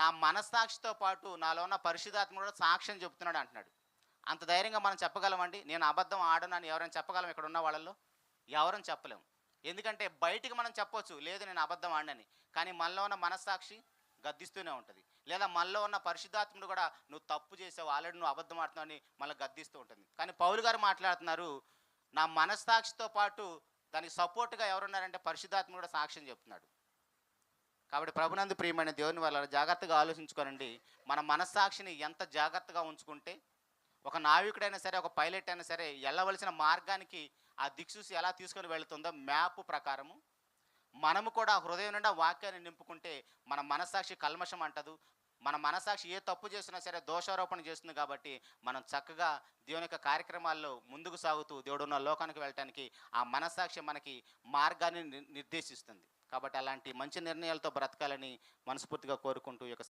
నా మనస్సాక్షితో పాటు నాలో ఉన్న పరిశుధాత్మ కూడా సాక్ష్యం చెబుతున్నాడు అంటున్నాడు. అంత ధైర్యంగా మనం చెప్పగలమండి. నేను అబద్ధం ఆడనని ఎవరైనా చెప్పగలం ఇక్కడ ఉన్న వాళ్ళల్లో? ఎవరని చెప్పలేము. ఎందుకంటే బయటికి మనం చెప్పొచ్చు లేదు నేను అబద్ధం ఆడనని. కానీ మనలో ఉన్న మనస్సాక్షి గద్దిస్తూనే ఉంటుంది. లేదా మనలో ఉన్న పరిశుద్ధాత్ముడు కూడా నువ్వు తప్పు చేసావు ఆల్రెడీ నువ్వు అబద్ధం ఆడుతున్నావు అని మళ్ళీ గద్దిస్తూ ఉంటుంది. కానీ పౌలు గారు మాట్లాడుతున్నారు నా మనస్సాక్షితో పాటు దానికి సపోర్ట్గా ఎవరున్నారంటే పరిశుద్ధాత్ముడు కూడా సాక్ష్యం చెప్తున్నాడు. కాబట్టి ప్రభునందు ప్రియమైన దేవుని వల్ల జాగ్రత్తగా ఆలోచించుకోనండి. మన మనస్సాక్షిని ఎంత జాగ్రత్తగా ఉంచుకుంటే ఒక నావికుడైనా సరే ఒక పైలట్ అయినా సరే వెళ్ళవలసిన మార్గానికి ఆ దిక్సూసి ఎలా తీసుకొని వెళుతుందో మ్యాప్ ప్రకారము మనము కూడా హృదయం నుండి వాక్యాన్ని నింపుకుంటే మన మనస్సాక్షి కల్మషం అంటదు. మన మనస్సాక్షి ఏ తప్పు చేసినా సరే దోషారోపణ చేస్తుంది కాబట్టి మనం చక్కగా దేవుని యొక్క కార్యక్రమాల్లో ముందుకు సాగుతూ దేవుడు ఉన్న లోకానికి వెళ్ళటానికి ఆ మనస్సాక్షి మనకి మార్గాన్ని ని- నిర్దేశిస్తుంది. కాబట్టి అలాంటి మంచి నిర్ణయాలతో బ్రతకాలని మనస్ఫూర్తిగా కోరుకుంటూ ఈ యొక్క